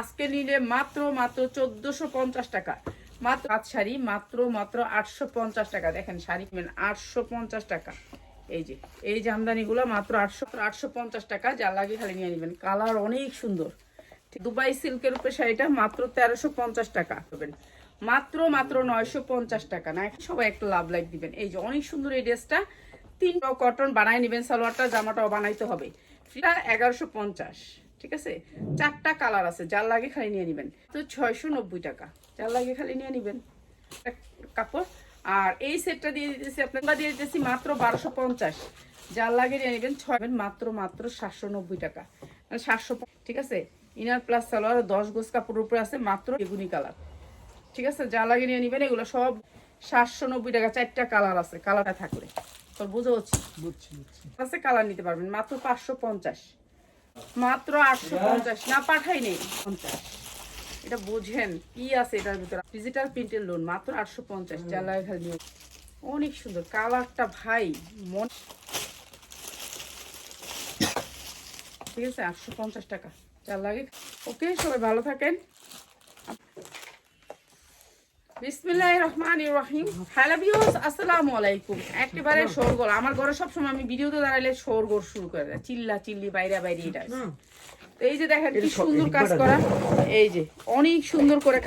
আজকে নিলে মাত্র মাত্র চোদ্দোশো পঞ্চাশ টাকা। মাত্র হাত শাড়ি, মাত্র মাত্র আটশো পঞ্চাশ টাকা। দেখেন শাড়ি কিনবেন আটশো পঞ্চাশ টাকা। এই যে, এই জামদানিগুলো মাত্র আটশো আটশো পঞ্চাশ টাকা। যা লাগে খালি নিয়ে নেবেন। কালার অনেক সুন্দর। দুবাই সিল্কের উপরে শাড়িটা মাত্র তেরোশো পঞ্চাশ টাকা। করবেন মাত্র মাত্র নয়শো পঞ্চাশ টাকা। না সবাই একটা লাভ লাইক দিবেন। এই যে, অনেক সুন্দর এই ড্রেসটা। তিনটাও কটন বানাই নেবেন, সালোয়ারটা, জামাটাও বানাইতে হবে। ফিটা এগারোশো পঞ্চাশ। ঠিক আছে? চারটা কালার আছে যার লাগে খালি নিয়ে নেবেন। তো ছয়শো নব্বই টাকা। যার লাগে খালি নিয়ে নেবেন। কাপড়। আর এই সেটটা দিয়ে দিতেছি আপনার দিয়ে দিতেছি মাত্র বারোশো পঞ্চাশ। যার লাগে নিয়ে নেবেন ছয় মাত্র মাত্র সাতশো নব্বই টাকা। মানে সাতশো ঠিক আছে? ইনার প্লাস সালোয়ার দশ গোজ কাপড়ের উপরে আছে মাত্র বেগুনি কালার ঠিক আছে? যা লাগে নিয়ে নেবেন এগুলো সব সাতশো নব্বই টাকা। চারটা কালার আছে। কালারটা থাকলে। তোর বুঝে হচ্ছে বুঝছি বুঝছি। আছে কালার নিতে পারবেন। মাত্র পাঁচশো পঞ্চাশ। মাত্র আটশো পঞ্চাশ। না পাঠাই নেই। পঞ্চাশ। এটা বোঝেন কি আছে এটার ভিতরে। ডিজিটাল প্রিন্টের লোন মাত্র আটশো পঞ্চাশ। যা লাগে অনেক সুন্দর। কালারটা ভাই মন ঠিক আছে আটশো পঞ্চাশ টাকা। যা লাগে। ওকে সবাই ভালো থাকেন। বিসমিল্লাহ রহমান রহিম হ্যালো আসসালামু আলাইকুম। একেবারে শোরগোল। আমার ঘরে সবসময় আমি ভিডিওতে দাঁড়াইলে শোরগোল শুরু করে দেয়। চিল্লা চিল্লি বাইরে বাইরে এটা তো এই যে দেখেন কি সুন্দর কাজ করা। এই যে অনেক সুন্দর করে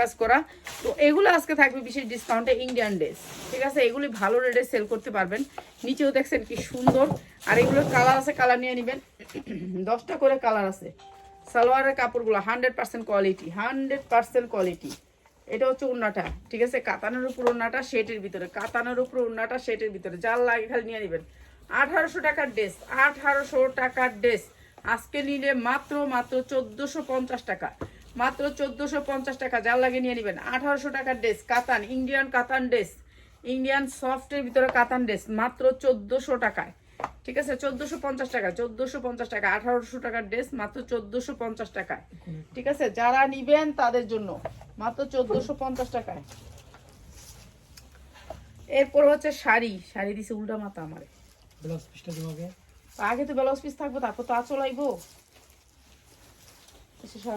কাজ করা। তো এগুলো আজকে থাকবে বিশেষ ডিসকাউন্টে ইন্ডিয়ান ড্রেস ঠিক আছে? এগুলি ভালো রেটে সেল করতে পারবেন। নিচেও দেখছেন কি সুন্দর। আর এগুলোর কালার আছে কালার নিয়ে নেবেন। দশটা করে কালার আছে। সালোয়ারের কাপড়গুলো hundred percent quality hundred percent quality এটা হচ্ছে উন্নাটা, ঠিক আছে? কাতানের উপর উন্নাটা শেটের ভিতরে। কাতানের উপর উন্নাটা শেটের ভিতরে। যার লাগে খালি নিয়ে নেবেন। আঠারোশো টাকার ড্রেস, আঠারোশো টাকার ড্রেস। আজকে নিলে মাত্র মাত্র চোদ্দোশো পঞ্চাশ টাকা। মাত্র চোদ্দোশো পঞ্চাশ টাকা, যার লাগে নিয়ে নেবেন। আঠারোশো টাকার ড্রেস, কাতান, ইন্ডিয়ান কাতান ড্রেস। ইন্ডিয়ান সফটের ভিতরে কাতান ড্রেস, মাত্র চোদ্দোশো টাকায়। ঠিক আছে চোদ্দোশো পঞ্চাশ টাকা চোদ্দোশো পঞ্চাশ টাকা আঠারোশো টাকার ড্রেস মাত্র চোদ্দোশো পঞ্চাশ টাকায়। ঠিক আছে যারা নিবেন তাদের জন্য মাত্র চোদ্দোশো পঞ্চাশ টাকায়। এরপর হচ্ছে শাড়ি শাড়ি দিছে উল্টা মাথা আমারে। ব্লাউজ পিসটা তোমাকে আগে। তো ব্লাউজ পিস থাকব তারপর তো আঁচল আইবো। আচ্ছা।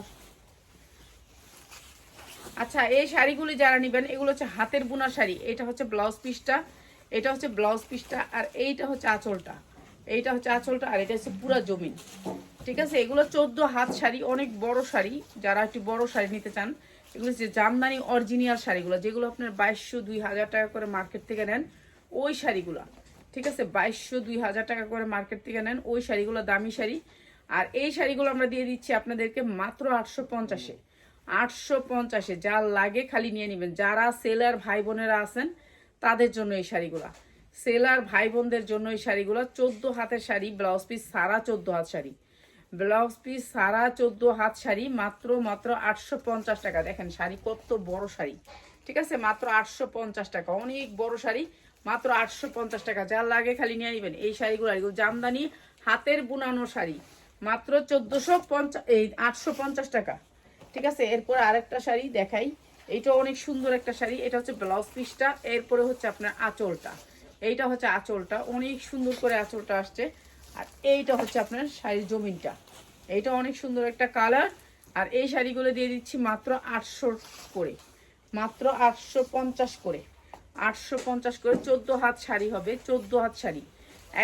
আচ্ছা এই শাড়িগুলি যারা নিবেন এগুলো হচ্ছে হাতের বোনা শাড়ি এটা হচ্ছে ব্লাউজ পিসটা। এটা হচ্ছে ব্লাউজ পিসটা আর এইটা হচ্ছে আঁচলটা। এইটা হচ্ছে আঁচলটা আর এটা হচ্ছে পুরা জমিন। ঠিক আছে? এগুলো চোদ্দ হাত শাড়ি, অনেক বড় শাড়ি। যারা একটু বড় শাড়ি নিতে চান, এগুলো হচ্ছে জামদানি অরিজিনাল শাড়িগুলো। যেগুলো আপনার বাইশশো দুই হাজার টাকা করে মার্কেট থেকে নেন, ওই শাড়িগুলো। ঠিক আছে? বাইশশো দুই হাজার টাকা করে মার্কেট থেকে নেন, ওই শাড়িগুলো দামি শাড়ি। আর এই শাড়িগুলো আমরা দিয়ে দিচ্ছি আপনাদেরকে মাত্র আটশো পঞ্চাশে। আটশো পঞ্চাশে, যা লাগে খালি নিয়ে নেবেন। যারা সেলার ভাই বোনেরা আছেন তাদের জন্য এই শাড়িগুলা। সেলার ভাই বোনদের জন্য এই শাড়িগুলো, চোদ্দ হাতের শাড়ি, ব্লাউজ পিস সারা চোদ্দ হাত শাড়ি। ব্লাউজ পিস সারা চোদ্দ হাত শাড়ি, মাত্র মাত্র আটশো পঞ্চাশ টাকা। দেখেন, শাড়ি কত বড় শাড়ি। ঠিক আছে? মাত্র আটশো পঞ্চাশ টাকা। অনেক বড় শাড়ি, মাত্র আটশো পঞ্চাশ টাকা। যার লাগে খালি নিয়ে নেবেন এই শাড়িগুলো, এগুলো জামদানি, হাতের বুনানো শাড়ি। মাত্র চোদ্দোশো পঞ্চাশ এই আটশো পঞ্চাশ টাকা। ঠিক আছে? এরপর আরেকটা শাড়ি দেখাই। এইটা অনেক সুন্দর একটা শাড়ি। এটা হচ্ছে ব্লাউজ পিসটা, এরপরে হচ্ছে আপনার আঁচলটা। এইটা হচ্ছে আঁচলটা, অনেক সুন্দর করে আঁচলটা আসছে। আর এইটা হচ্ছে আপনার শাড়ির জমিনটা। এইটা অনেক সুন্দর একটা কালার। আর এই শাড়িগুলো দিয়ে দিচ্ছি মাত্র আটশো করে। মাত্র আটশো পঞ্চাশ করে। আটশো পঞ্চাশ করে চোদ্দ হাত শাড়ি হবে, চোদ্দ হাত শাড়ি।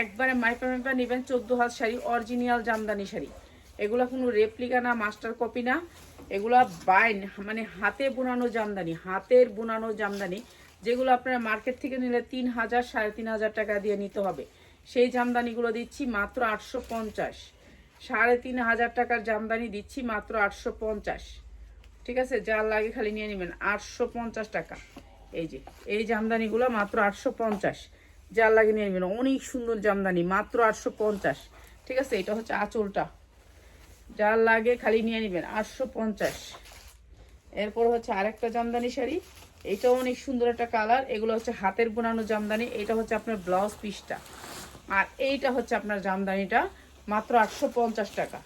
একবারে মাইপা মাইপা নেবেন, চোদ্দ হাত শাড়ি, অরিজিনাল জামদানি শাড়ি। এগুলো কোনো রেপ্লিকা না মাস্টার কপি না। এগুলা বাইন মানে হাতে বুনানো জামদানি, হাতের বুনানো জামদানি, যেগুলো আপনারা মার্কেট থেকে নিলে তিন হাজার, সাড়ে তিন হাজার টাকা দিয়ে নিতে হবে। সেই জামদানিগুলো দিচ্ছি মাত্র আটশো পঞ্চাশ। সাড়ে তিন হাজার টাকার জামদানি দিচ্ছি মাত্র আটশো পঞ্চাশ। ঠিক আছে? যার লাগে খালি নিয়ে নেবেন। আটশো পঞ্চাশ টাকা। এই যে, এই জামদানিগুলো মাত্র আটশো পঞ্চাশ। যার লাগে নিয়ে নেবেন। অনেক সুন্দর জামদানি, মাত্র আটশো পঞ্চাশ। ঠিক আছে? এটা হচ্ছে আঁচলটা। যার লাগে খালি নিয়ে নেবেন, আটশো পঞ্চাশ। এরপর হচ্ছে আরেকটা জামদানি শাড়ি এইটাও অনেক সুন্দর একটা কালার। এগুলো হচ্ছে হাতের বোনানো জামদানি, এটা হচ্ছে আপনার ব্লাউজ পিসটা। আর এইটা হচ্ছে আপনার জামদানিটা, মাত্র আটশো পঞ্চাশ টাকা।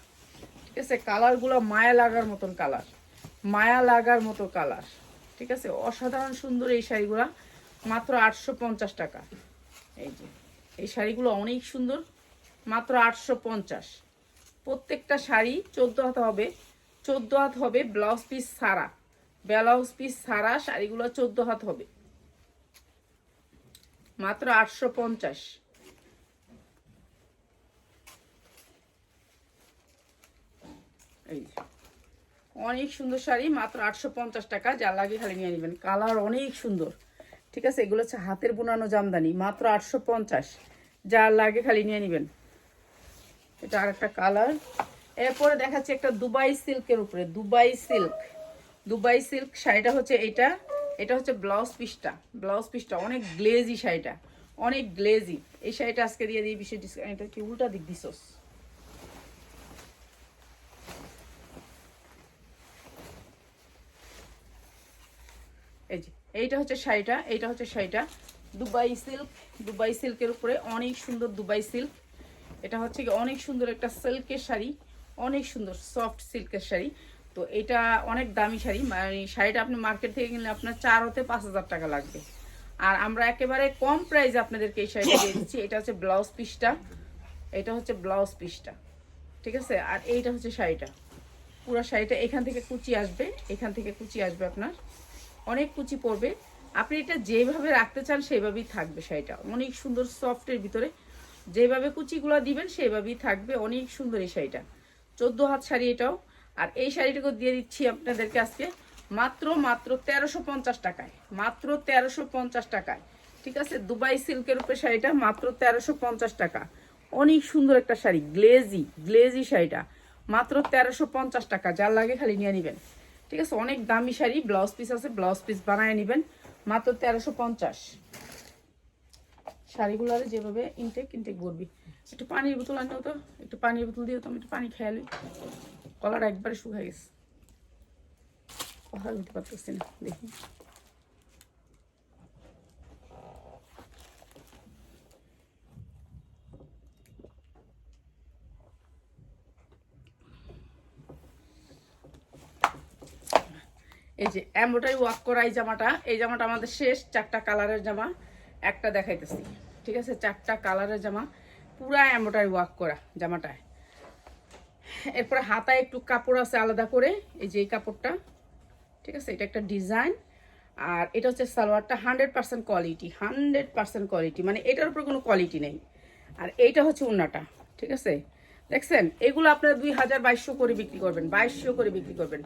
ঠিক আছে? কালারগুলো মায়া লাগার মতন কালার, মায়া লাগার মতো কালার। ঠিক আছে? অসাধারণ সুন্দর এই শাড়িগুলো, মাত্র আটশো পঞ্চাশ টাকা। এই যে, এই শাড়িগুলো অনেক সুন্দর, মাত্র আটশো পঞ্চাশ। প্রত্যেকটা শাড়ি চোদ্দ হাত হবে। চোদ্দ হাত হবে ব্লাউজ পিস সারা। ব্লাউজ পিস সারা শাড়িগুলো চোদ্দ হাত হবে। মাত্র আটশো পঞ্চাশ। এই অনেক সুন্দর শাড়ি, মাত্র আটশো পঞ্চাশ টাকা। যা লাগে খালি নিয়ে নেবেন। কালার অনেক সুন্দর। ঠিক আছে, এগুলো হচ্ছে হাতের বোনানো জামদানি, মাত্র আটশো পঞ্চাশ। যা লাগে খালি নিয়ে নেবেন। এটা আর একটা কালার। এরপরে দেখাচ্ছি একটা দুবাই সিল্কের উপরে, দুবাই সিল্ক। দুবাই সিল্ক শাড়িটা হচ্ছে এটা। এটা হচ্ছে ব্লাউজ পিসটা। ব্লাউজ পিসটা, অনেক গ্লেজি শাড়িটা। অনেক গ্লেজি। এই শাড়িটা আজকে দিয়ে দিই, বিশেষ ডিসকাউন্ট। এটা কি উল্টা দিক দিছস এই যে, এইটা হচ্ছে শাড়িটা, এইটা হচ্ছে শাড়িটা। দুবাই সিল্ক, দুবাই সিল্কের উপরে অনেক সুন্দর দুবাই সিল্ক। এটা হচ্ছে কি অনেক সুন্দর একটা সিল্কের শাড়ি, অনেক সুন্দর সফট সিল্কের শাড়ি। তো এটা অনেক দামি শাড়ি মানে শাড়িটা আপনি মার্কেট থেকে কিনলে আপনার চার হতে পাঁচ হাজার টাকা লাগবে। আর আমরা একেবারে কম প্রাইসে আপনাদেরকে এই শাড়িটা দিয়ে দিচ্ছি, এটা হচ্ছে ব্লাউজ পিসটা এটা হচ্ছে ব্লাউজ পিসটা ঠিক আছে? আর এইটা হচ্ছে শাড়িটা। পুরো শাড়িটা এখান থেকে কুচি আসবে, এখান থেকে কুচি আসবে আপনার। অনেক কুচি পড়বে। আপনি এটা যেভাবে রাখতে চান সেইভাবেই থাকবে শাড়িটা। অনেক সুন্দর সফটের ভিতরে যেভাবে কুচিগুলো দিবেন সেইভাবেই থাকবে। অনেক সুন্দর এই শাড়িটা। চোদ্দ হাত শাড়ি এটাও। আর এই শাড়িটাকে দিয়ে দিচ্ছি আপনাদেরকে আজকে মাত্র মাত্র তেরোশো পঞ্চাশ টাকায়। মাত্র তেরোশো পঞ্চাশ টাকায়। ঠিক আছে? দুবাই সিল্কের উপরে শাড়িটা মাত্র তেরোশো পঞ্চাশ টাকা। অনেক সুন্দর একটা শাড়ি, গ্লেজি গ্লেজি শাড়িটা। মাত্র তেরোশো পঞ্চাশ টাকা। যার লাগে খালি নিয়ে নেবেন। ঠিক আছে? অনেক দামি শাড়ি, ব্লাউজ পিস আছে, ব্লাউজ পিস বানায় নেবেন। মাত্র তেরোশো পঞ্চাশ। শাড়িগুলো যেভাবে ইনটেক ইনটেক করবি। একটু পানির বোতল আনলেও তো। একটু পানির বোতল দিয়ে তো আমি একটু পানি খেয়ালি কলার একবারে শুকায় গেছে। কথা বলতে পারতেছি না, দেখি। এই যে এমব্রয়ডারি ওয়াক করা এই জামাটা। এই জামাটা আমাদের শেষ চারটা কালারের জামা। একটা দেখাইতেছি। ঠিক আছে, চারটা কালারের জামা, পুরা এমব্রয়ডারি ওয়ার্ক করা জামাটায়। এরপরে হাতায় একটু কাপড় আছে আলাদা করে, এই যে এই কাপড়টা, ঠিক আছে, এটা একটা ডিজাইন আর এটা হচ্ছে সালোয়ারটা hundred percent quality hundred percent quality মানে এটার উপর কোনো কোয়ালিটি নেই। আর এইটা হচ্ছে উন্নাটা, ঠিক আছে? দেখছেন, এগুলো আপনারা দুই হাজার বাইশশো করে বিক্রি করবেন, বাইশশো করে বিক্রি করবেন।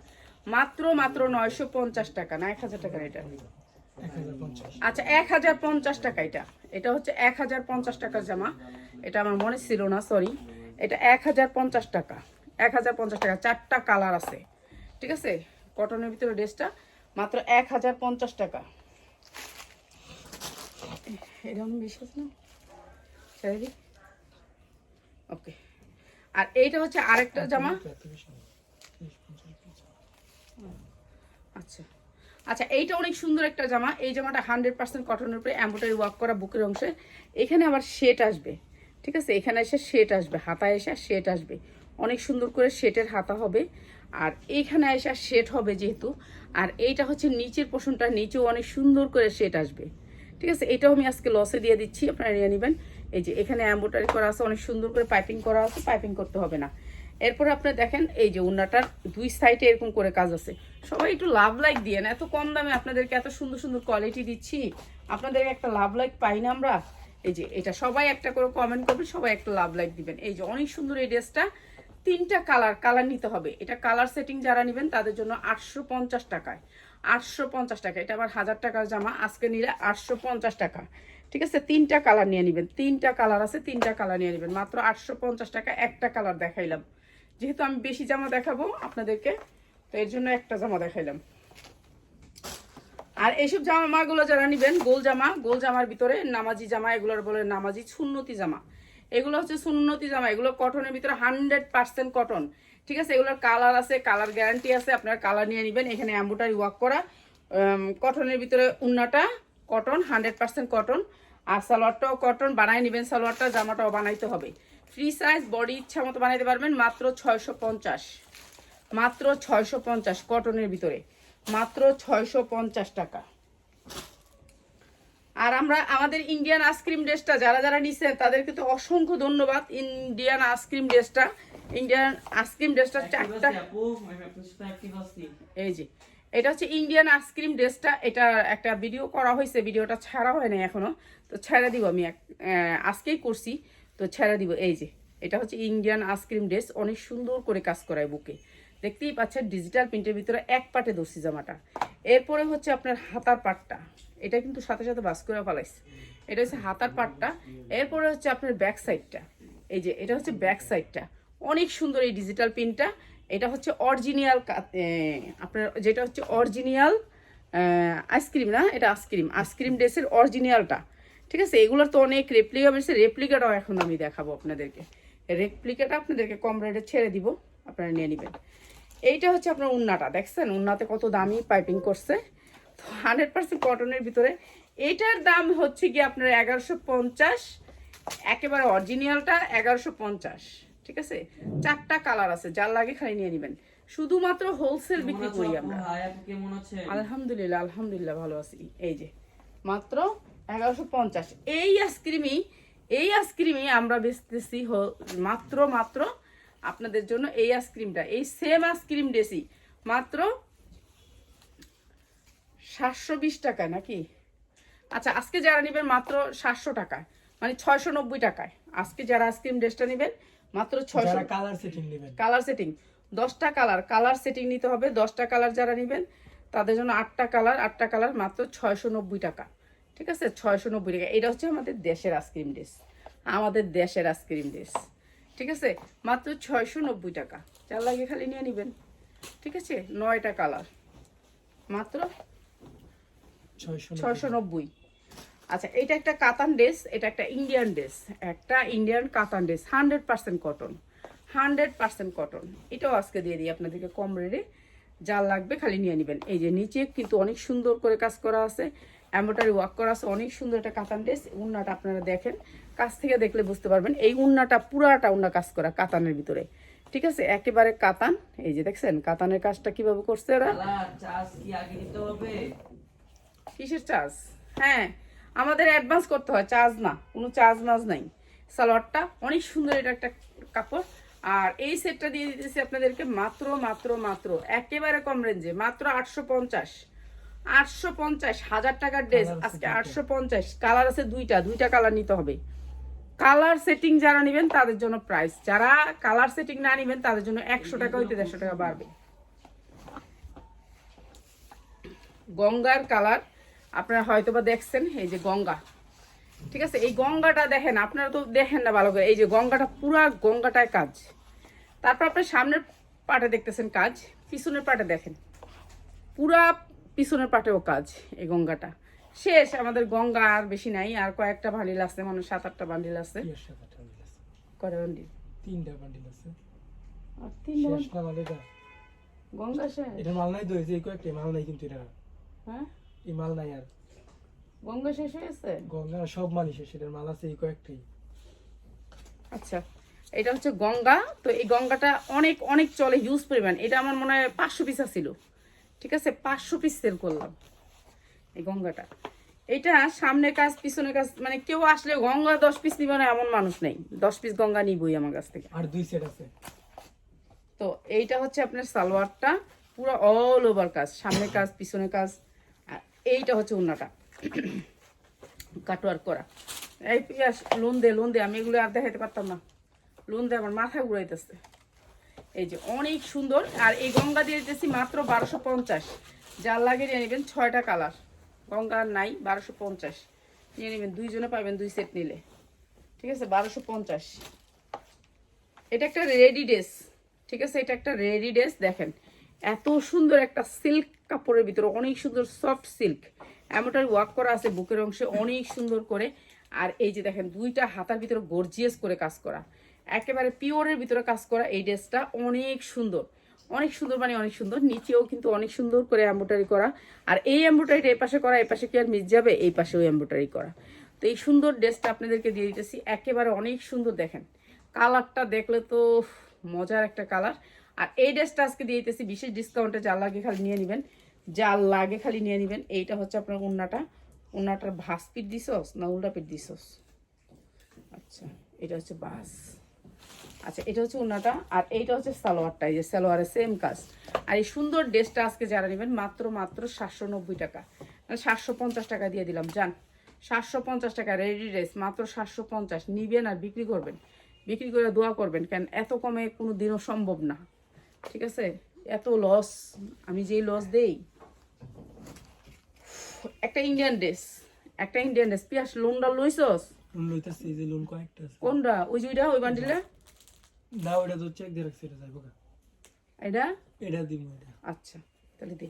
মাত্র মাত্র নয়শো পঞ্চাশ টাকা, না এক হাজার টাকার এটা আচ্ছা এক হাজার পঞ্চাশ টাকা এটা। এটা হচ্ছে এক হাজার পঞ্চাশ টাকার জামা। এটা আমার মনে ছিল না সরি এটা এক হাজার পঞ্চাশ টাকা। এক হাজার পঞ্চাশ টাকা চারটা কালার আছে। ঠিক আছে? কটনের ভিতরে ড্রেসটা মাত্র এক হাজার পঞ্চাশ টাকা। এরকম বিশ্বাস না? ছেড়ে ওকে আর এইটা হচ্ছে আরেকটা জামা। পঞ্চাশ, পঞ্চাশ। আচ্ছা। আচ্ছা এইটা অনেক সুন্দর একটা জামা। এই জামাটা হান্ড্রেড পার্সেন্ট কটনের উপরে এম্ব্রয়ডারি ওয়ার্ক করা বুকের অংশে। এখানে আবার শেট আসবে, ঠিক আছে? এখানে এসে শেট আসবে, হাতায় এসে শেট আসবে। অনেক সুন্দর করে শেটের হাতা হবে। আর এইখানে এসে শেট হবে যেহেতু, আর এইটা হচ্ছে নিচের পোষণটা নিচেও অনেক সুন্দর করে শেট আসবে। ঠিক আছে? এটাও আমি আজকে লসে দিয়ে দিচ্ছি, আপনারা নিয়ে নেবেন। এই যে এখানে এম্ব্রয়ডারি করা আছে, অনেক সুন্দর করে পাইপিং করা আছে পাইপিং করতে হবে না। এরপরে আপনারা দেখেন, এই যে উন্নাটার দুই সাইডে এরকম করে কাজ আছে। সবাই একটু লাভ লাইক দিয়ে না? এত কম দামে আপনাদেরকে এত সুন্দর সুন্দর কোয়ালিটি দিচ্ছি। আপনাদের একটা লাভ লাইক পাই না আমরা? এই যে, এটা সবাই একটা করে কমেন্ট করবেন সবাই একটা লাভ লাইক দিবেন। এই যে, অনেক সুন্দর এই ড্রেসটা তিনটা কালার কালার নিতে হবে। এটা কালার সেটিং যারা নেবেন, তাদের জন্য আটশো পঞ্চাশ টাকায়। আটশো পঞ্চাশ টাকা। এটা আবার হাজার টাকার জামা, আজকে নিলে আটশো পঞ্চাশ টাকা। ঠিক আছে? তিনটা কালার নিয়ে নেবেন। তিনটা কালার আছে, তিনটা কালার নিয়ে নেবেন। মাত্র আটশো পঞ্চাশ টাকা একটা কালার দেখাইলাম। যেহেতু আমি বেশি জামা দেখাবো আপনাদেরকে তো এর জন্য একটা জামা দেখাইলাম। আর এইসব জামাগুলো যারা নেবেন, গোল জামা, গোল জামার ভিতরে নামাজি জামা, এগুলোর বলে নামাজি সুন্নতি জামা। এগুলো হচ্ছে সুন্নতি জামা, এগুলো কটনের ভিতরে হান্ড্রেড পার্সেন্ট কটন। ঠিক আছে? এগুলোর কালার আছে, কালার গ্যারান্টি আছে, আপনার কালার নিয়ে নেবেন। এখানে অ্যাম্বোটারি ওয়ার্ক করা কটনের ভিতরে উন্নাটা কটন, হান্ড্রেড পার্সেন্ট কটন। আর সালোয়ারটাও কটন বানায় নেবেন সালোয়ারটা, জামাটাও বানাইতে হবে। ফ্রি সাইজ, বডি ইচ্ছা মতো বানাইতে পারবেন, মাত্র ছয়শো পঞ্চাশ। মাত্র ছয়শো পঞ্চাশ কটনের ভিতরে। মাত্র ছয়শো পঞ্চাশ টাকা। আর আমরা আমাদের ইন্ডিয়ান আইসক্রিম ড্রেসটা যারা যারা নিচ্ছেন তাদেরকে তো অসংখ্য ধন্যবাদ ইন্ডিয়ান আইসক্রিম ড্রেসটা ইন্ডিয়ান আইসক্রিম ড্রেসটা চারটা এই যে এটা হচ্ছে ইন্ডিয়ান আইসক্রিম ড্রেসটা এটা একটা ভিডিও করা হয়েছে ভিডিওটা ছাড়া হয় না এখনও। তো ছেড়ে দিব আমি আজকেই করছি। তো ছেড়ে দিব এই যে এটা হচ্ছে ইন্ডিয়ান আইসক্রিম ড্রেস অনেক সুন্দর করে কাজ করায় বুকে। দেখতেই পাচ্ছেন ডিজিটাল প্রিন্টের ভিতরে এক পাটে দর্শি জামাটা। এরপরে হচ্ছে আপনার হাতার পাটটা। এটা কিন্তু সাথে সাথে বাস করে ফেলাইছে এটা হচ্ছে হাতার পাটটা। এরপরে হচ্ছে আপনার ব্যাক সাইডটা এই যে, এটা হচ্ছে ব্যাক সাইডটা অনেক সুন্দর এই ডিজিটাল প্রিন্টটা এটা হচ্ছে অরিজিনাল আপনার যেটা হচ্ছে অরিজিনাল আইসক্রিম না? এটা আইসক্রিম আইসক্রিম ড্রেসের অরিজিনালটা ঠিক আছে? এগুলোর তো অনেক রেপ্লিকা বেরোছে রেপ্লিকাটাও এখন আমি দেখাবো আপনাদেরকে। রেপ্লিকাটা আপনাদেরকে কম রেটে ছেড়ে দিব। আপনারা নিয়ে নেবেন। এইটা হচ্ছে আপনার উন্নাটা দেখছেন? উন্নাতে কত দামি পাইপিং করছে। তো হান্ড্রেড পার্সেন্ট কটনের ভিতরে। এইটার দাম হচ্ছে কি আপনার এগারোশো পঞ্চাশ। একেবারে অরিজিনালটা এগারোশো পঞ্চাশ। ঠিক আছে? চারটা কালার আছে যার লাগে খালি নিয়ে নেবেন। শুধুমাত্র হোলসেল বিক্রি করি আমরা। আলহামদুলিল্লাহ আলহামদুলিল্লাহ ভালো আছি। এই যে মাত্র এগারোশো পঞ্চাশ। এই আইসক্রিমই এই আইসক্রিমই আমরা বেচতেছি মাত্র মাত্র আপনাদের জন্য এই আইসক্রিমটা এই সেম আইসক্রিম ডেসি মাত্র সাতশো বিশ টাকা নাকি? আচ্ছা আজকে যারা নেবেন মাত্র সাতশো টাকায় মানে ছয়শো নব্বই টাকায়। আজকে যারা আইসক্রিম ড্রেসটা নেবেন মাত্র ছয়শো কালার সেটিং নেবেন। কালার সেটিং দশটা কালার কালার সেটিং নিতে হবে দশটা কালার যারা নেবেন তাদের জন্য আটটা কালার আটটা কালার মাত্র ছয়শো নব্বই টাকা। ঠিক আছে? ছয়শো নব্বই টাকা। এটা হচ্ছে আমাদের দেশের আইসক্রিম ড্রেস আমাদের দেশের আইসক্রিম ড্রেস ঠিক আছে? মাত্র ছয়শো নব্বই টাকা। যার লাগে খালি নিয়ে নেবেন। ঠিক আছে? নয়টা কালার। মাত্র ছয়শো নব্বই আচ্ছা এটা একটা কাতান ড্রেস এটা একটা ইন্ডিয়ান ড্রেস। একটা ইন্ডিয়ান কাতান dress. Hundred percent cotton. Hundred percent cotton. এটাও আজকে দিয়ে দিই আপনাদেরকে কম রেটে। যা লাগবে খালি নিয়ে নেবেন। এই যে নিচে কিন্তু অনেক সুন্দর করে কাজ করা আছে। এম্ব্রয়ডারি ওয়ার্ক করা আছে অনেক সুন্দর একটা কাতান ড্রেস উন্নাটা আপনারা দেখেন। কাছ থেকে দেখলে বুঝতে পারবেন এই উন্নাটা পুরাটা উন্না কাজ করা কাতানের ভিতরে। ঠিক আছে? একেবারে কাতান এই যে দেখছেন কাতানের কাজটা কীভাবে করছে ওরা কিসের চার্জ হ্যাঁ আমাদের অ্যাডভান্স করতে হয় চার্জ না কোনো চার্জ মার্জ নাই। সালোয়ারটা অনেক সুন্দর এটা একটা কাপড়। আর এই সেটটা দিয়ে দিতেছি আপনাদেরকে মাত্র মাত্র মাত্র একেবারে কম রেঞ্জে মাত্র আটশো পঞ্চাশ। আটশো পঞ্চাশ হাজার টাকার ড্রেস আজকে আটশো পঞ্চাশ। কালার আছে দুইটা দুইটা কালার নিতে হবে। কালার সেটিং যারা নেবেন তাদের জন্য প্রাইস যারা কালার সেটিং না নেবেন তাদের জন্য একশো টাকা হইতে দেড়শো টাকা বাড়বে। গঙ্গার কালার আপনারা হয়তো বা দেখছেন এই যে গঙ্গা। ঠিক আছে এই গঙ্গাটা দেখেন আপনারা তো দেখেন না ভালো করে। এই যে গঙ্গাটা পুরা গঙ্গাটায় কাজ। তারপর আপনার সামনের পাটে দেখতেছেন কাজ পিছনের পাটে দেখেন। পুরা পিছনের পাটেও কাজ এই গঙ্গাটা। শেষ আমাদের গঙ্গা আর বেশি নাই আর কয়েকটা বান্ডিল আছে মানে সাত আটটা বান্ডিল আছে। এর সাথে একটা বান্ডিল আছে? কয়টা বান্ডিল? তিনটা বান্ডিল আছে। আর তিনটা শেষ না মানে এটা গঙ্গা শেষ? এটা মাল নাই তো এই যে কয়েকটা মাল নাই কিন্তু এটা। হ্যাঁ? এই মাল নাই আর। গঙ্গা শেষ হয়েছে গঙ্গা সব মালই শেষ এটার মাল আছে এই কয়েকটাই। আচ্ছা এটা হচ্ছে গঙ্গা তো এই গঙ্গাটা অনেক অনেক চলে হিউজ পরিমাণ। এটা আমার মনে হয় পাঁচশো পিস ছিল। ঠিক আছে পাঁচশো পিস সেল করলাম এই গঙ্গাটা। এটা সামনের কাজ পিছনের কাজ মানে কেউ আসলে গঙ্গা দশ পিস নিবে না এমন মানুষ নেই। দশ পিস গঙ্গা নিবই আমার কাছ থেকে। আর দুই সেট আছে। তো এইটা হচ্ছে আপনার সালোয়ারটা পুরো অল ওভার কাজ সামনের কাজ পিছনের কাজ আর এইটা হচ্ছে উন্নাটা কাটওয়ার করা। এই লোন দে লোন দে আমি এগুলো আর দেখাইতে পারতাম না। লোন দে আমার মাথা ঘুরাইতেছে এই যে অনেক সুন্দর। আর এই গঙ্গা দিয়ে দিতেছি মাত্র বারোশো পঞ্চাশ। যার লাগে নিয়ে নেবেন ছয়টা কালার। গঙ্গা নাই, বারোশো পঞ্চাশ। নিয়ে নেবেন দুইজনে পাবেন দুই সেট নিলে। ঠিক আছে, বারোশো পঞ্চাশ। এটা একটা রেডি ড্রেস। ঠিক আছে, এটা একটা রেডি ড্রেস, দেখেন। এত সুন্দর একটা সিল্ক কাপড়ের ভিতরে, অনেক সুন্দর সফট সিল্ক। এমনটার ওয়াক করা আছে বুকের অংশে, অনেক সুন্দর করে। আর এই যে দেখেন, দুইটা হাতার ভিতরে গর্জিয়াস করে কাজ করা। একেবারে পিওরের ভিতরে কাজ করা এই ড্রেসটা অনেক সুন্দর। অনেক সুন্দর মানে অনেক সুন্দর। নিচেও কিন্তু অনেক সুন্দর করে এম্ব্রয়ডারি করা। আর এই এম্ব্রয়ডারিটা এই পাশে করা, এই পাশে কি আর মিস যাবে? এই পাশেও এম্ব্রয়ডারি করা। তো এই সুন্দর ড্রেসটা আপনাদেরকে দিয়ে দিতেছি। একেবারে অনেক সুন্দর দেখেন। কালারটা দেখলে তো মজার একটা কালার। আর এই ড্রেসটা আজকে দিয়ে দিতেছি। বিশেষ ডিসকাউন্টে যার লাগে খালি নিয়ে নেবেন। যার লাগে খালি নিয়ে নেবেন। এইটা হচ্ছে আপনার উন্নাটা ওনাটার ভাস পিট দিছস না উল্টা পিট দিছস আচ্ছা এটা হচ্ছে বাস আচ্ছা এটা হচ্ছে ওনাটা আর এইটা হচ্ছে সালোয়ারটা এই যে সালোয়ারের সেম কাজ। আর এই সুন্দর ড্রেসটা আজকে যারা নেবেন মাত্র মাত্র সাতশো নব্বই টাকা। সাতশো পঞ্চাশ টাকা দিয়ে দিলাম যান সাতশো পঞ্চাশ টাকা রেডি ড্রেস মাত্র সাতশো পঞ্চাশ। নিবেন আর বিক্রি করবেন। বিক্রি করে দোয়া করবেন কেন এত কমে কোনো দিনও সম্ভব না। ঠিক আছে? এত লস আমি যেই লস দেই। একটা ইন্ডিয়ান ড্রেস একটা ইন্ডিয়ান ড্রেস পিয়াস লোনটা লইছস? লোন লইতেছে যে লোন কয়েকটা কোনটা? ওই যে ওইটা ওই বান্ডিলটা না ওটা তো চেক দিয়ে রাখছে এটা যাইব। এটা? এটা দিব এটা। আচ্ছা তাহলে দে।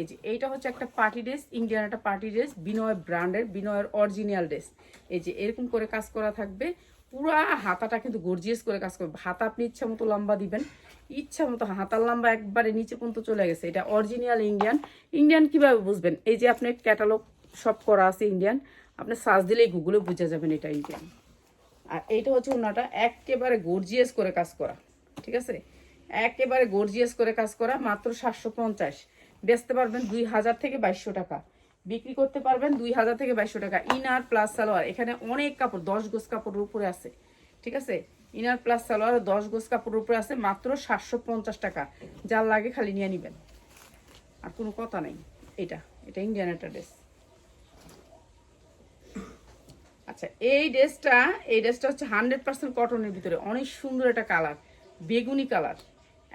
এই যে এইটা হচ্ছে একটা পার্টি ড্রেস ইন্ডিয়ান একটা পার্টি ড্রেস বিনয় ব্র্যান্ডের বিনয়ের অরিজিনাল ড্রেস এই যে এরকম করে কাজ করা থাকবে। পুরা হাতাটা কিন্তু গর্জিয়াস করে কাজ করবে। হাতা আপনি ইচ্ছা মতো লম্বা দিবেন। ইচ্ছা মতো হাতার লম্বা একবারে নিচে পর্যন্ত চলে গেছে। এটা অরিজিনাল ইন্ডিয়ান ইন্ডিয়ান কীভাবে বুঝবেন? এই যে আপনার ক্যাটালগ সব করা আছে ইন্ডিয়ান আপনি সার্চ দিলেই গুগলে বুঝে যাবেন এটা ইন্ডিয়ান আর এইটা হচ্ছে ওনাটা একেবারে গর্জিয়াস করে কাজ করা, ঠিক আছে? একেবারে গর্জিয়াস করে কাজ করা, মাত্র সাতশো পঞ্চাশ। বেচতে পারবেন দুই হাজার থেকে বাইশশো টাকা। বিক্রি করতে পারবেন দুই হাজার থেকে বাইশশো টাকা। ইনার প্লাস সালোয়ার, এখানে অনেক কাপড়, দশ গোজ কাপড়ের উপরে আছে, ঠিক আছে? ইনার প্লাস সালোয়ার, দশ গোজ কাপড়ের উপরে আছে, মাত্র সাতশো পঞ্চাশ টাকা। যার লাগে খালি নিয়ে নেবেন। আর কোনো কথা নেই, এটা এটা ইন্ডিয়ান একটা ড্রেস আচ্ছা এই ড্রেসটা এই ড্রেসটা হচ্ছে হান্ড্রেড পার্সেন্ট কটনের ভিতরে। অনেক সুন্দর একটা কালার, বেগুনি কালার।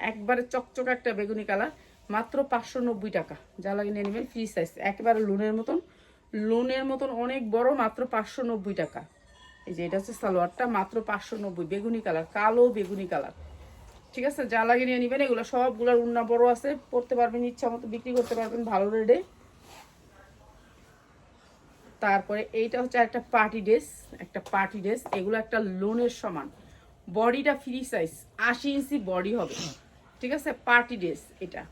একবারে চকচক একটা বেগুনি কালার, মাত্র পাঁচশো নব্বই টাকা। যা লাগে নিয়ে নেবেন ফ্রি সাইজ একেবারে লোনের মতন। লোনের মতন অনেক বড়, মাত্র পাঁচশো নব্বই টাকা। এই যে এটা হচ্ছে সালোয়ারটা, মাত্র পাঁচশো নব্বই। বেগুনি কালার, কালো বেগুনি কালার। ঠিক আছে? যা লাগে নিয়ে নেবেন, এগুলো সবগুলোর উন্না বড় আছে। পড়তে পারবেন, ইচ্ছা মতো বিক্রি করতে পারবেন, ভালো রেটে। তারপরে এইটা হচ্ছে একটা পার্টি ড্রেস, একটা পার্টি ড্রেস। এগুলো একটা লোনের সমান। বডিটা ফ্রি সাইজ আশি ইঞ্চি বডি হবে। ঠিক আছে? পার্টি ড্রেস এটা।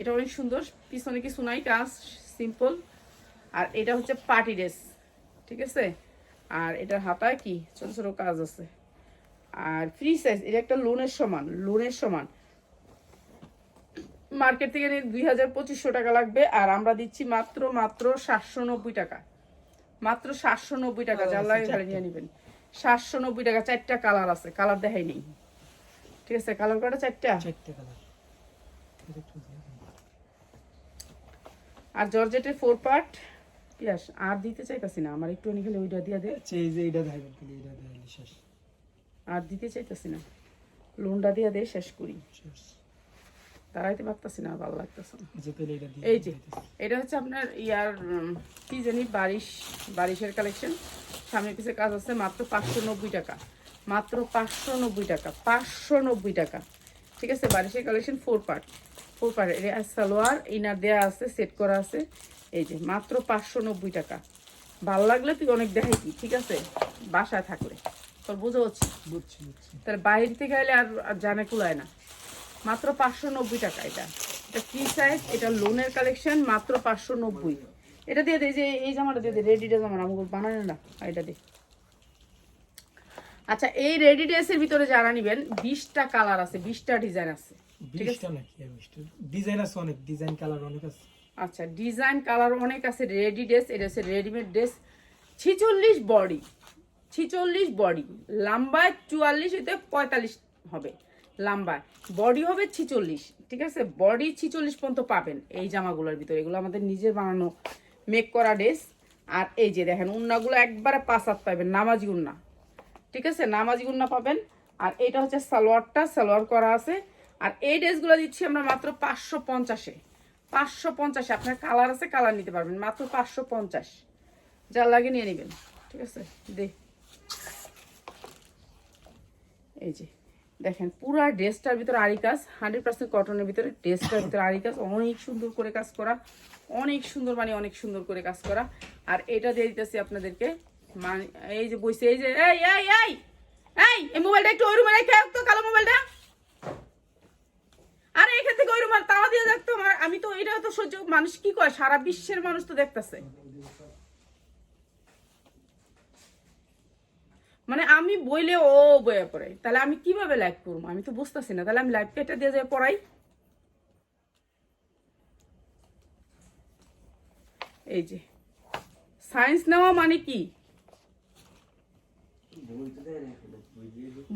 এটা অনেক সুন্দর। পিছনে কিছু নাই, কাজ সিম্পল আর এটা হচ্ছে পার্টি ড্রেস। ঠিক আছে? আর এটার হাতায় কি? ছোটো ছোটো কাজ আছে। আর ফ্রি সাইজ এটা একটা লোনের সমান লোনের সমান। মার্কেট থেকে দুই হাজার পঁচিশশো টাকা লাগবে। আর আমরা দিচ্ছি মাত্র মাত্র সাতশো নব্বই টাকা। মাত্র সাতশো নব্বই টাকা যার আছে লাগে নিয়ে নেবেন। সাতশো নব্বই টাকা চারটা কালার আছে কালার দেখাই নেই। ঠিক আছে কালার কটা চারটা? আর জর্জেটের ফোর পার্ট ইয়াস আর দিতে চাইতাছি না আমার একটু খালি ওইটা দিয়ে দে। আচ্ছা এই যে এইটা দেখাবেন খালি এইটা দেখাইলে শেষ। আর দিতে চাইতাছি না লোনটা দিয়ে দে শেষ করি। শেষ। দাঁড়াইতে পারতাছি না ভালো লাগতেছে না। এই যে এটা হচ্ছে আপনার ইয়ার কি জানি বারিশ বারিশের কালেকশন সামনে পিছে কাজ আছে মাত্র পাঁচশো নব্বই টাকা। মাত্র পাঁচশো নব্বই টাকা পাঁচশো নব্বই টাকা। ঠিক আছে বারিশের collection four part four part এটা সালোয়ার ইনার দেওয়া আছে সেট করা আছে। এই যে মাত্র পাঁচশো নব্বই টাকা। ভালো লাগলে তুই অনেক দেখাই কি ঠিক আছে? বাসায় থাকলে। তোর বুঝে হচ্ছে? বুঝছি বুঝছি। তাহলে বাইরে থেকে আর আর জানে কুলায় না। মাত্র পাঁচশো নব্বই টাকা এটা। এটা ফ্রি সাইজ এটা লোনের কালেকশন মাত্র পাঁচশো নব্বই। এটা দিয়ে দে যে এই জামাটা দিয়ে দে রেডি জামা আমাকে বানানো না এটা দে। আচ্ছা এই রেডি ড্রেসের ভিতরে যারা নিবেন বিশটা কালার আছে বিশটা ডিজাইন আছে। বিশটা নাকি? আর বিশটা। ডিজাইন আছে অনেক ডিজাইন কালার অনেক আছে। আচ্ছা ডিজাইন কালার অনেক আছে রেডি ড্রেস এটা হচ্ছে রেডিমেড ড্রেস ছিচল্লিশ বডি ছিচল্লিশ বডি লম্বায় চুয়াল্লিশ পঁয়তাল্লিশ হবে। লম্বায়। বডি হবে ছিচল্লিশ, ঠিক আছে? বডি ছিচল্লিশ পর্যন্ত পাবেন এই জামাগুলোর ভিতরে। এগুলো আমাদের নিজের বানানো মেক করা ড্রেস আর এই যে দেখেন, উন্নাগুলো একবারে পাঁচ হাত পাবেন, নামাজি উন্না। ঠিক আছে? নামাজি উন্না পাবেন। আর এটা হচ্ছে সালোয়ারটা, সালোয়ার করা আছে। আর এই ড্রেসগুলো দিচ্ছি আমরা মাত্র পাঁচশো পঞ্চাশে। পাঁচশো পঞ্চাশে, আপনার কালার আছে, কালার নিতে পারবেন। মাত্র পাঁচশো পঞ্চাশ। যা লাগে নিয়ে নেবেন, ঠিক আছে? দে। এই যে দেখেন, পুরা ড্রেসটার ভিতরে আরি কাজ হান্ড্রেড পার্সেন্ট কটনের ভিতরে ড্রেসটার ভিতরে আরি কাজ, অনেক সুন্দর করে কাজ করা, অনেক সুন্দর মানে অনেক সুন্দর করে কাজ করা। আর এটা দিয়ে দিতেছি আপনাদেরকে মানে এই যে বসে এই যে, এই এই এই এই এই মোবাইলটা একটু ওই রুমে রেখে তো, কালো মোবাইলটা। আরে, এখান থেকে ওই রুমার তাওয়া দিয়ে দেখতো আমি তো এটা তো সহ্য মানুষ কি করে সারা বিশ্বের মানুষ তো দেখতেছে। মানে আমি বইলে ও বইয়ে পড়াই তাহলে আমি কীভাবে লাইভ করব? আমি তো বুঝতেছি না। তাহলে আমি লাইভ কেটে দিয়ে যাই, পড়াই। এই যে সায়েন্স নেওয়া মানে কি?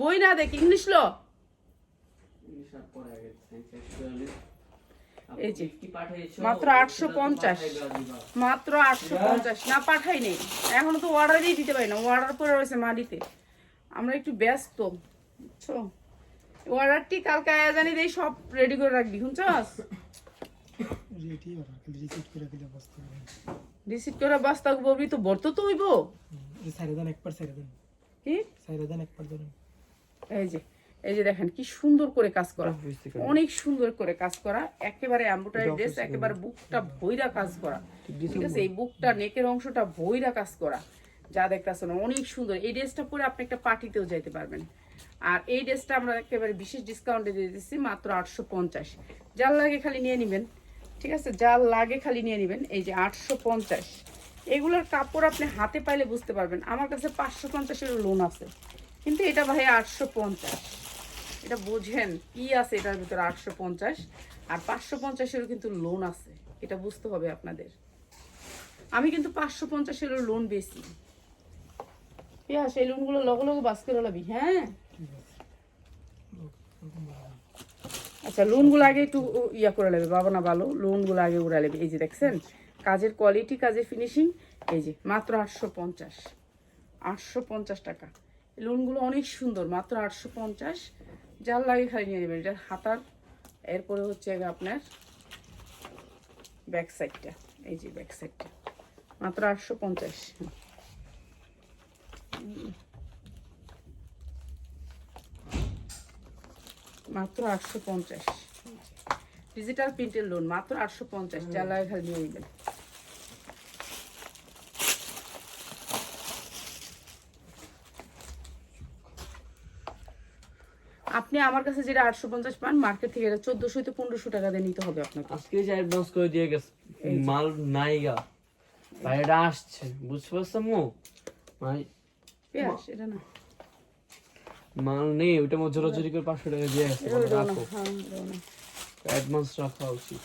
বই না দেখ ইংলিশ লো? এই যে, মাত্র সেটা তো 850 পাঠাইবা, দিবা। মাত্র আটশো পঞ্চাশ। না পাঠাই নেই। এখনও তো অর্ডারই দিতে পারি না। অর্ডার করে রয়েছে মাটিতে আমরা একটু ব্যস্ত। বুঝছ? অর্ডারটি কালকে আয়া জানি দেই সব রেডি করে রাখবি শুনছস? রেডি অর্ডার রিসিট করে বসতে বলবি তো বর্ত তো হইব? এই সাইরে দেন একবার সাইরে কি? সাইরে একবার ধরেন। এই যে এই যে দেখেন কি সুন্দর করে কাজ করা। অনেক সুন্দর করে কাজ করা। একেবারে এমব্রয়ডারি ড্রেস একেবারে বুকটা ভইরা কাজ করা। ঠিক আছে? এই বুকটা নেকের অংশটা ভইরা কাজ করা। যা দেখতেছেন অনেক সুন্দর। এই ড্রেসটা পরে আপনি একটা পার্টিতেও যাইতে পারবেন। আর এই ড্রেসটা আমরা একেবারে বিশেষ ডিসকাউন্টে দিয়ে দিচ্ছি মাত্র আটশো পঞ্চাশ। যার লাগে খালি নিয়ে নেবেন ঠিক আছে? যার লাগে খালি নিয়ে নেবেন এই যে আটশো পঞ্চাশ। এগুলোর কাপড় আপনি হাতে পাইলে বুঝতে পারবেন। আমার কাছে পাঁচশো পঞ্চাশের লোন আছে। কিন্তু এটা ভাই আটশো পঞ্চাশ। এটা বোঝেন কি আছে এটার ভিতরে আটশো পঞ্চাশ, আর পাঁচশো পঞ্চাশেরও কিন্তু লোন আছে। এটা বুঝতে হবে আপনাদের। আমি কিন্তু পাঁচশো পঞ্চাশেরও লোন বেশি। পিয়া সেই লোনগুলো লগে লগে বাস করে লাবি হ্যাঁ। আচ্ছা লোনগুলো আগে একটু ইয়া করে নেবে বাবা না ভালো। লোনগুলো আগে উড়া নেবে এই যে দেখছেন, কাজের কোয়ালিটি কাজের ফিনিশিং এই যে, মাত্র আটশো পঞ্চাশ। আটশো পঞ্চাশ টাকা। লোনগুলো অনেক সুন্দর, মাত্র আটশো পঞ্চাশ। যার লাগে খালি নিয়ে নেবেন এটা হাতার, এরপরে হচ্ছে আপনার ব্যাক সাইডটা এই যে ব্যাক সাইডটা মাত্র আটশো পঞ্চাশ। মাত্র আটশো পঞ্চাশ। ডিজিটাল প্রিন্টের লোন মাত্র আটশো পঞ্চাশ, যার লাগে খালি নিয়ে নেবেন। আপনি আমার কাছে যেটা আটশো পঞ্চাশ পান মার্কেট থেকে এটা চোদ্দশো থেকে পনেরোশো টাকা দিয়ে নিতে হবে আপনাকে। আজকে যে অ্যাডভান্স করে দিয়ে গেছে মাল নাই গা। ভাই এটা আসছে বুঝতে পারছ মো? ভাই পেঁয়াজ এটা না। মাল নেই ওইটা মধ্যে জোরাজোরি করে পাঁচশো টাকা দিয়ে গেছে এটা বলে ওইটাও না। রাখো অ্যাডভান্স রাখা উচিত।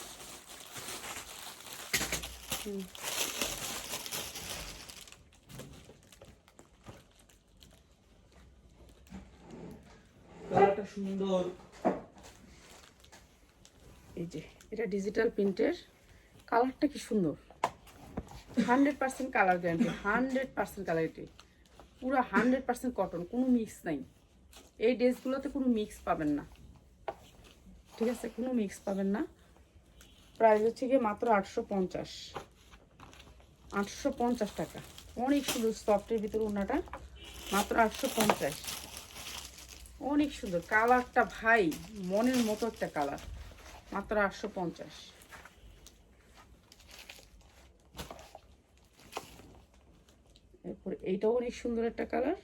কালারটা সুন্দর। এই যে, এটা ডিজিটাল প্রিন্টের কালারটা কি সুন্দর। Hundred percent colour guarantee hundred percent কালারিটি পুরো হান্ড্রেড পার্সেন্ট কটন কোনো মিক্স নাই। এই ড্রেসগুলোতে কোনো মিক্স পাবেন না। ঠিক আছে, কোনো মিক্স পাবেন না। প্রাইস হচ্ছে গিয়ে মাত্র আটশো পঞ্চাশ। আটশো পঞ্চাশ টাকা। অনেক সুন্দর সফটের ভিতরে ওনাটা মাত্র আটশো পঞ্চাশ। অনেক সুন্দর। কালারটা ভাই, মনের মতো একটা কালার। মাত্র আটশো পঞ্চাশ। এইটাও অনেক সুন্দর একটা কালার।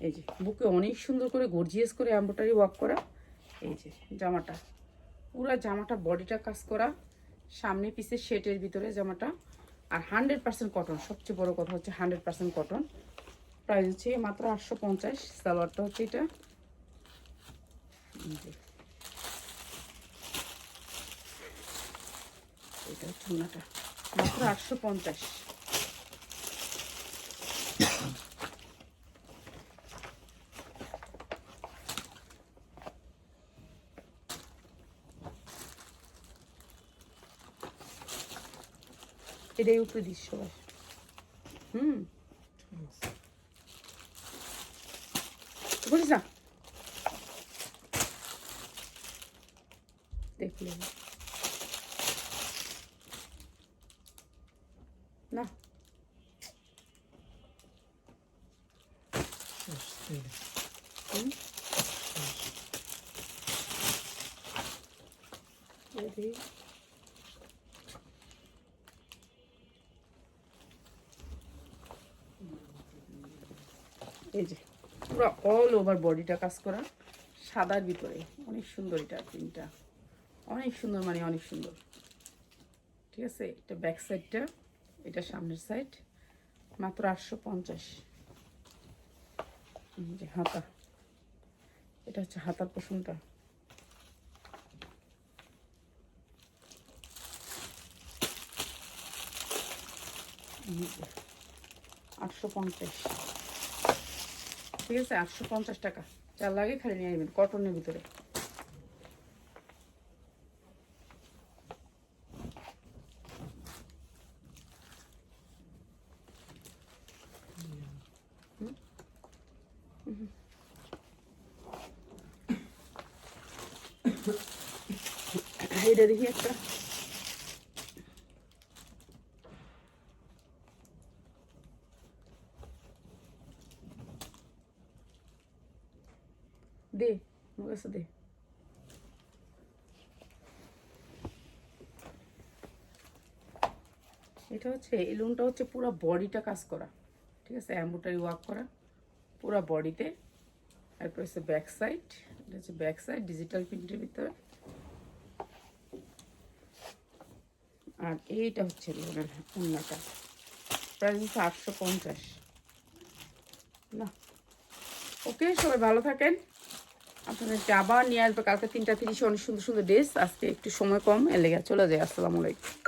এই যে, বুকে অনেক সুন্দর করে গর্জিয়াস করে এম্ব্রয়ডারি ওয়াক করা। এই যে, জামাটা। পুরা জামাটা বডিটা কাজ করা। সামনে পিসের শেটের ভিতরে জামাটা। আর হান্ড্রেড পার্সেন্ট কটন সবচেয়ে বড় কথা হচ্ছে হান্ড্রেড পার্সেন্ট কটন প্রাইস হচ্ছে মাত্র আটশো পঞ্চাশ। সালোয়ারটা হচ্ছে এটা। এটা হচ্ছে ওনাটা মাত্র আটশো পঞ্চাশ। এটাই উপরে সবাই হুম বলিস না দেখলে না এই যে, হুম এই এই যে পুরো অল ওভার বডিটা কাজ করা। সাদার ভিতরে। অনেক সুন্দর এটা প্রিন্টটা অনেক সুন্দর মানে অনেক সুন্দর। ঠিক আছে? এটা ব্যাক সাইডটা এটা সামনের সাইড মাত্র আটশো পঞ্চাশ। যে হাতা। এটা হচ্ছে হাতার পোষণটা আটশো পঞ্চাশ। ঠিক আছে, আটশো পঞ্চাশ টাকা। যার লাগে খালি নিয়ে নেবেন কটনের ভিতরে। এটা দেখি একটা দে কাছে দে। এটা হচ্ছে, এই লোনটা হচ্ছে পুরো বডিটা কাজ করা। ঠিক আছে? অ্যাম্বোটারি ওয়ার্ক করা। পুরো বডিতে তারপর হচ্ছে ব্যাক সাইড এটা হচ্ছে ব্যাক সাইড ডিজিটাল প্রিন্টের ভিতরে। আর এইটা হচ্ছে লোনের উন্নাটা প্রাইস হচ্ছে আটশো পঞ্চাশ। না। ওকে সবাই ভালো থাকেন। আপনাদেরকে আবার নিয়ে আসবে, কালকে তিনটা তিরিশে অনেক সুন্দর সুন্দর ড্রেস আজকে একটু সময় কম এলে লেগে চলে যায় আসসালামু আলাইকুম।